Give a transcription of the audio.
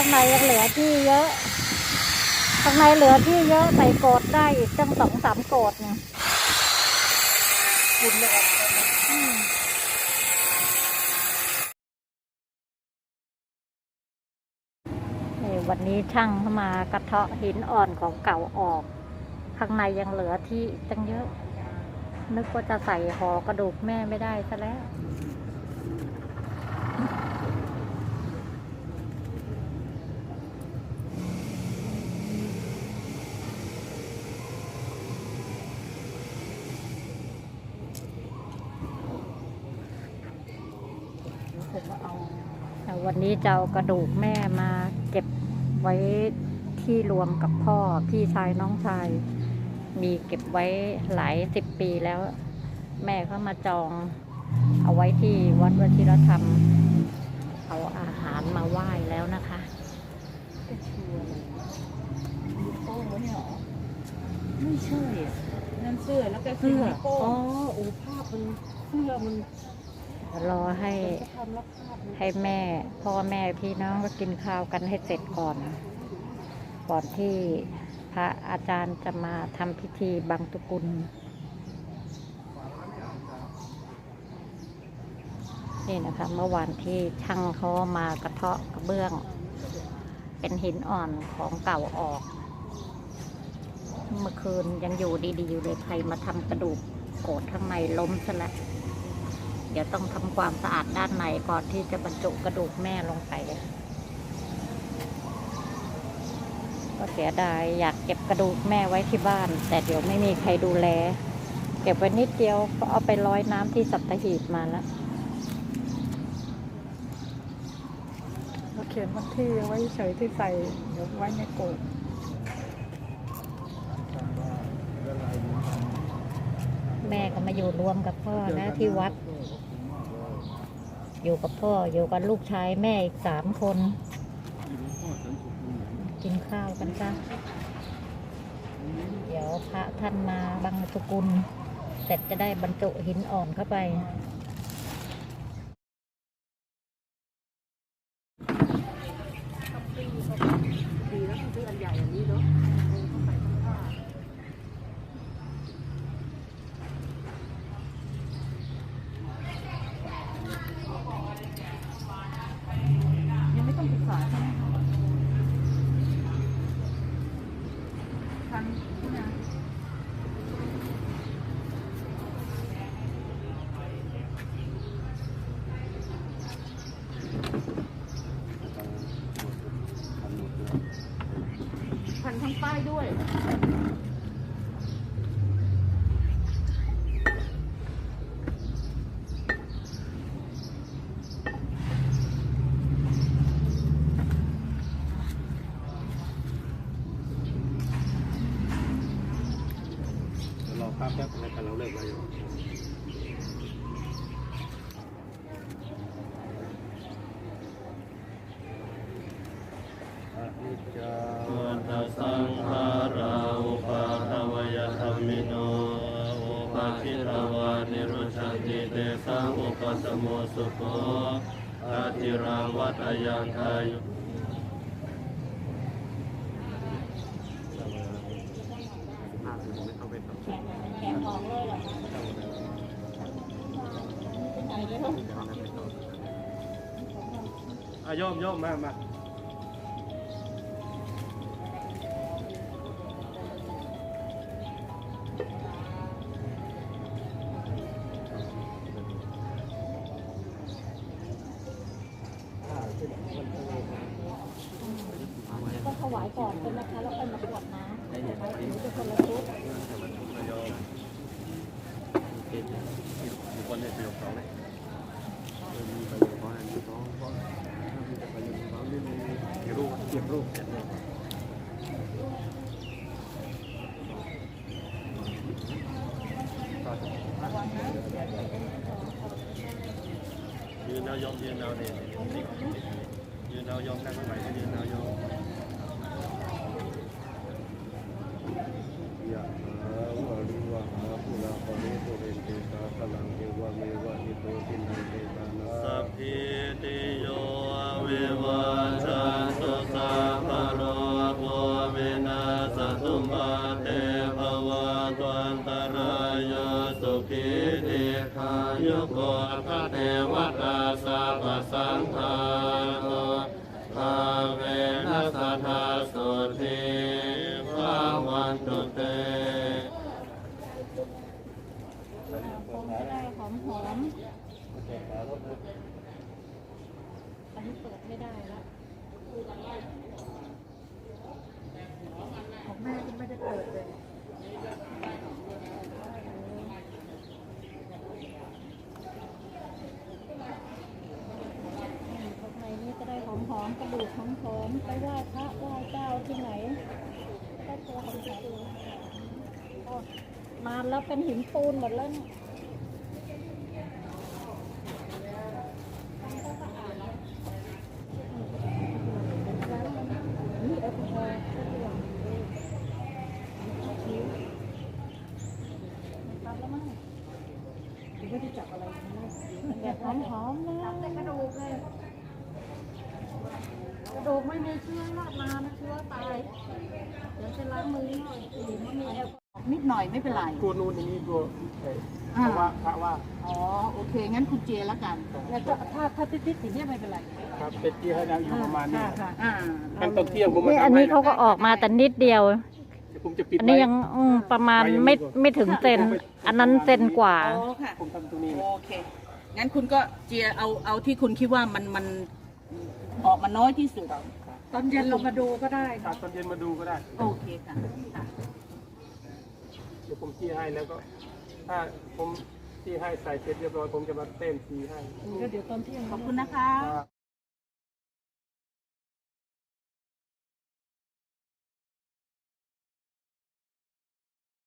ข้างในยังเหลือที่เยอะ ข้างในเหลือที่เยอะใส่โกดได้อีกตั้งสองสามโกดเนี่ยคุณเลยออกมาอืมนี่วันนี้ช่างเข้ามากระเทาะหินอ่อนของเก่าออก ข้างในยังเหลือที่อีกตั้งเยอะ นึกว่าจะใส่หอกระดูกแม่ไม่ได้ซะแล้ว ผมมาเอา แต่ วันนี้จะเอากระดูกแม่มาเก็บไว้ที่รวมกับพ่อพี่ชายน้องชาย มีเก็บไว้หลายสิบปีแล้ว แม่เขามาจองเอาไว้ที่วัดวชิรธรรม เอาอาหารมาไหว้แล้วนะคะก็ชัวร์เลยนิ้วโป้งวะเนี่ยเหรอไม่ใช่อะนั่นเสื้อแล้วก็เสื้อนิ้วโป้งอ๋อโอ้ภาพมันเสื้อมัน รอให้ให้แม่พ่อแม่พี่น้องก็กินข้าวกันให้เสร็จก่อน ก่อนที่พระอาจารย์จะมาทำพิธีบังตุกุลนี่นะคะเมื่อวานที่ช่างเขามากระเทาะกระเบื้อง เป็นหินอ่อนของเก่าออก เมื่อคืนยังอยู่ดีๆอยู่เลยใครมาทำกระดูกโกรธข้างในล้มซะแล้ว เดี๋ยวต้องทำความสะอาดด้านในก่อนที่จะบรรจุกระดูกแม่ลงไป ก็เสียดายอยากเก็บกระดูกแม่ไว้ที่บ้าน แต่เดี๋ยวไม่มีใครดูแล เก็บไว้นิดเดียวก็เอาไปลอยน้ำที่สัตหีบมาแล้วเราเขียนวันที่ไว้เฉยที่ใส่เดี๋ยวไว้ในโกดแม่ก็มาอยู่รวมกับพ่อนะที่วัด อยู่กับพ่ออยู่กับลูกชายแม่อีกสามคน กินข้าวกันจ้ะเดี๋ยวพระท่านมาบังสกุล เสร็จจะได้บรรจุหินอ่อนเข้าไป ดีแล้วซื้ออันใหญ่อันนี้เนาะใส่ทั้งผ้ายังไม่ต้องศึกษาใช่ไหมคะทางที่นา พันทั้ง ป้ายด้วยรอภาพแป๊บในการเราเลิกไว้อยู่ อนิจจาพุทธสังขาราอุปาทวยธรรมิโนอุปาชิตวานิรุชันติเตสังอุปสมโมสุโขอาทิรังวัตยังทายุภาพถึงไม่เข้าไปต่อแกะออกเลยเหรออะโยมโยมมามา วายก่อนใช่ไหมคะแล้วค่อยมากรวดน้ำหมายถึงเป็นคนละชุดโยมมีคนให้ประโยคสองเลยมีประโยคสองมีสองเพราะมีแต่ประโยคสองนี่มีรูปเก็บรูปเสร็จเลยยืนเอายมยืนเอาเนี่ยยืนเอายมนั่งไม่ไหวก็ยืนเอายม ยะหาวะริวะหาปุราปะเรเรนเตตาพลังเอวะเมวะอิโตตินังเตตานาสัพพิติโยเววาจันตุสัพพโรโคเมนาสตุมาเตภวะตวันตรายสุขีเดคายโกภะเทวตาสัพสังฆา ดูกหอมหอมๆไปไหว้พระไหว้เจ้าที่ไหนก็ตัวของเขาดูโอ้มาแล้วเป็นหินปูนหมดแล้วเนี่ย นี่แอลกอฮอล์ทำแล้วมั้งหรือว่าจะจับอะไรแบบหอมๆนะจับแต่กระดูกเลย กระดูก ไม่มีเชื้อรอดมานะเชื้อตายเดี๋ยวจะล้างมือหน่อยหรือว่ามีแอลกอฮอล์นิดหน่อยไม่เป็นไร ตัวนู้นอย่างนี้ตัวเอ่อพอ่าระว่าพระว่าอ๋อโอเค งั้นคุณเจแล้วกัน แล้วก็ถ้าถ้าติดๆสีเนี่ยไม่เป็นไรครับเป็นที่ให้แล้วอยู่ประมาณนี้ค่ะอ่าขั้นตอนเที่ยงผมมานี่ทำอันนี้ให้ะเขาก็ออกมาแต่นิดเดียวเดี๋ยวผมจะปิดอันนี้ไว้ยังอืมประมาณไม่ไม่ถึงเซน อันนั้นเซนกว่า อ๋อค่ะ ผมทำตรงนี้โอเค งั้นคุณก็เจียเอาเอาที่คุณคิดว่ามันมันออกมาน้อยที่สุด ตอนเย็นเรามาดูก็ได้ครับตอนเย็นมาดูก็ได้ โอเคค่ะค่ะเดี๋ยวผมที่ให้แล้วก็ ถ้าผมที่ให้ใส่เสร็จเรียบร้อยผมจะมาเต้นทีให้เดี๋ยวตอนเที่ยงขอบคุณนะคะ ครับ